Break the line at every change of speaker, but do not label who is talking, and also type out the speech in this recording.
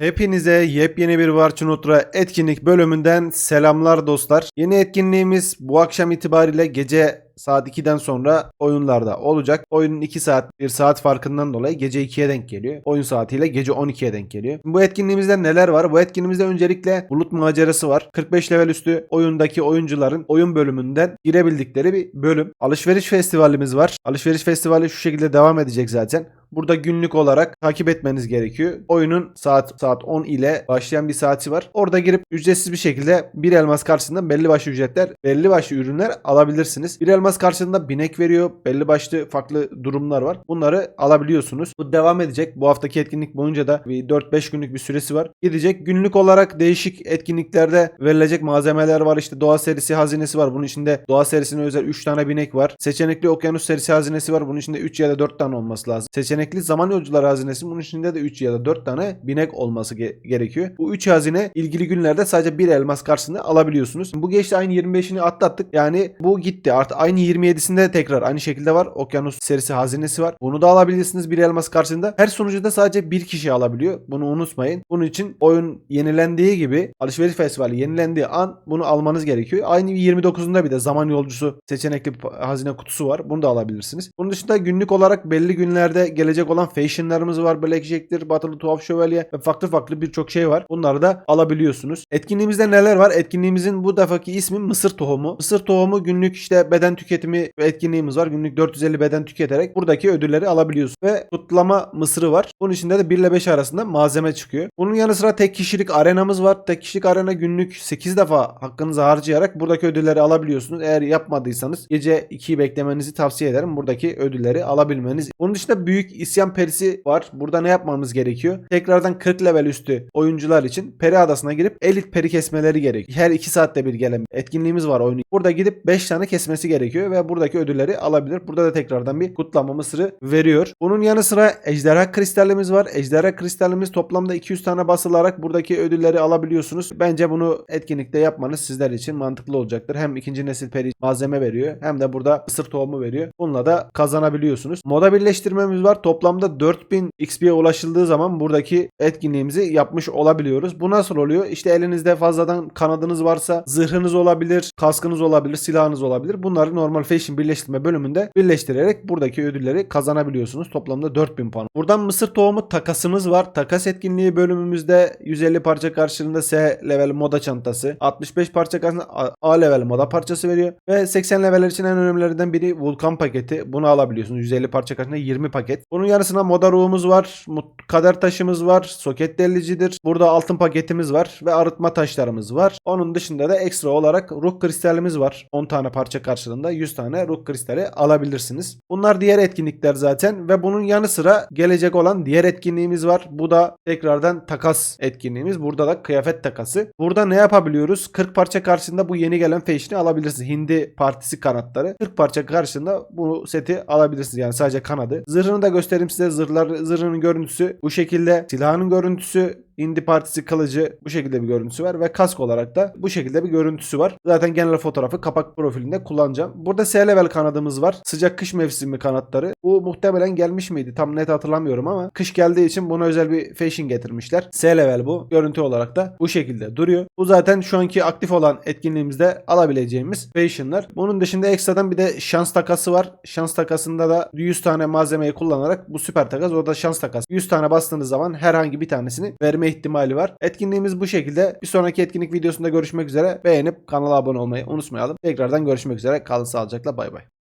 Hepinize yepyeni bir Varçın Ultra etkinlik bölümünden selamlar dostlar. Yeni etkinliğimiz bu akşam itibariyle gece saat 2'den sonra oyunlarda olacak. Oyunun 2 saat 1 saat farkından dolayı gece 2'ye denk geliyor. Oyun saatiyle gece 12'ye denk geliyor. Bu etkinliğimizde neler var? Bu etkinliğimizde öncelikle bulut macerası var. 45 level üstü oyundaki oyuncuların oyun bölümünden girebildikleri bir bölüm. Alışveriş festivalimiz var. Alışveriş festivali şu şekilde devam edecek zaten. Burada günlük olarak takip etmeniz gerekiyor. Oyunun saat saat 10 ile başlayan bir saati var. Orada girip ücretsiz bir şekilde bir elmas karşılığında belli başlı ücretler, belli başlı ürünler alabilirsiniz. Bir elmas karşılığında binek veriyor. Belli başlı farklı durumlar var. Bunları alabiliyorsunuz. Bu devam edecek. Bu haftaki etkinlik boyunca da bir 4-5 günlük bir süresi var. Gidecek. Günlük olarak değişik etkinliklerde verilecek malzemeler var. İşte doğa serisi hazinesi var. Bunun içinde doğa serisine özel 3 tane binek var. Seçenekli okyanus serisi hazinesi var. Bunun içinde 3 ya da 4 tane olması lazım. Seçenekli zaman yolcuları hazinesi bunun içinde de 3 ya da 4 tane binek olması ge- gerekiyor. Bu 3 hazine ilgili günlerde sadece bir elmas karşısında alabiliyorsunuz. Bu geçti aynı 25'ini atlattık. Yani bu gitti. Artık aynı 27'sinde tekrar aynı şekilde var. Okyanus serisi hazinesi var. Bunu da alabilirsiniz bir elmas karşısında. Her sunucuda sadece bir kişi alabiliyor. Bunu unutmayın. Bunun için oyun yenilendiği gibi alışveriş festivali yenilendiği an bunu almanız gerekiyor. Aynı 29'unda bir de zaman yolcusu seçenekli hazine kutusu var. Bunu da alabilirsiniz. Bunun dışında günlük olarak belli günlerde gelecek olan fashionlarımız var. Blackjack'tir, Batılı Tuhaf Şövalye ve farklı farklı birçok şey var. Bunları da alabiliyorsunuz. Etkinliğimizde neler var? Etkinliğimizin bu defaki ismi Mısır Tohumu. Mısır Tohumu günlük işte beden tüketimi etkinliğimiz var. Günlük 450 beden tüketerek buradaki ödülleri alabiliyorsunuz. Ve kutlama mısırı var. Bunun içinde de 1 ile 5 arasında malzeme çıkıyor. Bunun yanı sıra tek kişilik arenamız var. Tek kişilik arena günlük 8 defa hakkınızı harcayarak buradaki ödülleri alabiliyorsunuz. Eğer yapmadıysanız gece 2'yi beklemenizi tavsiye ederim. Buradaki ödülleri alabilmeniz. Bunun dışında büyük isyan perisi var. Burada ne yapmamız gerekiyor? Tekrardan 40 level üstü oyuncular için peri adasına girip elit peri kesmeleri gerekiyor. Her 2 saatte bir gelen etkinliğimiz var oyunu. Burada gidip 5 tane kesmesi gerekiyor ve buradaki ödülleri alabilir. Burada da tekrardan bir kutlama mısırı veriyor. Bunun yanı sıra ejderha kristallimiz var. Ejderha kristallimiz toplamda 200 tane basılarak buradaki ödülleri alabiliyorsunuz. Bence bunu etkinlikte yapmanız sizler için mantıklı olacaktır. Hem ikinci nesil peri malzeme veriyor hem de burada mısır tohumu veriyor. Bununla da kazanabiliyorsunuz. Moda birleştirmemiz var. Toplamda 4000 XP'ye ulaşıldığı zaman buradaki etkinliğimizi yapmış olabiliyoruz. Bu nasıl oluyor? İşte elinizde fazladan kanadınız varsa zırhınız olabilir, kaskınız olabilir, silahınız olabilir. Bunları normal fashion birleştirme bölümünde birleştirerek buradaki ödülleri kazanabiliyorsunuz. Toplamda 4000 puan. Buradan mısır tohumu takasımız var. Takas etkinliği bölümümüzde 150 parça karşılığında S level moda çantası, 65 parça karşılığında A- level moda parçası veriyor ve 80 leveller için en önemlilerinden biri vulkan paketi. Bunu alabiliyorsunuz. 150 parça karşılığında 20 paket. Bunun yanısına moda ruhumuz var, kader taşımız var, soket delicidir. Burada altın paketimiz var ve arıtma taşlarımız var. Onun dışında da ekstra olarak ruh kristalimiz var. 10 tane parça karşılığında 100 tane ruh kristali alabilirsiniz. Bunlar diğer etkinlikler zaten ve bunun yanı sıra gelecek olan diğer etkinliğimiz var. Bu da tekrardan takas etkinliğimiz. Burada da kıyafet takası. Burada ne yapabiliyoruz? 40 parça karşılığında bu yeni gelen fashion'i alabilirsiniz. Hindi partisi kanatları. 40 parça karşılığında bu seti alabilirsiniz. Yani sadece kanadı. Zırhını da göstereyim size. Zırhlar, zırhının görüntüsü bu şekilde. Silahının görüntüsü Indi Partisi kılıcı bu şekilde bir görüntüsü var ve kask olarak da bu şekilde bir görüntüsü var. Zaten genel fotoğrafı kapak profilinde kullanacağım. Burada S level kanadımız var. Sıcak kış mevsimi kanatları. Bu muhtemelen gelmiş miydi? Tam net hatırlamıyorum ama kış geldiği için buna özel bir fashion getirmişler. S level bu. Görüntü olarak da bu şekilde duruyor. Bu zaten şu anki aktif olan etkinliğimizde alabileceğimiz fashionlar. Bunun dışında ekstradan bir de şans takası var. Şans takasında da 100 tane malzemeyi kullanarak bu süper takas. O da şans takası. 100 tane bastığınız zaman herhangi bir tanesini verme ihtimali var. Etkinliğimiz bu şekilde. Bir sonraki etkinlik videosunda görüşmek üzere. Beğenip kanala abone olmayı unutmayalım. Tekrardan görüşmek üzere. Kalın sağlıcakla bay bay.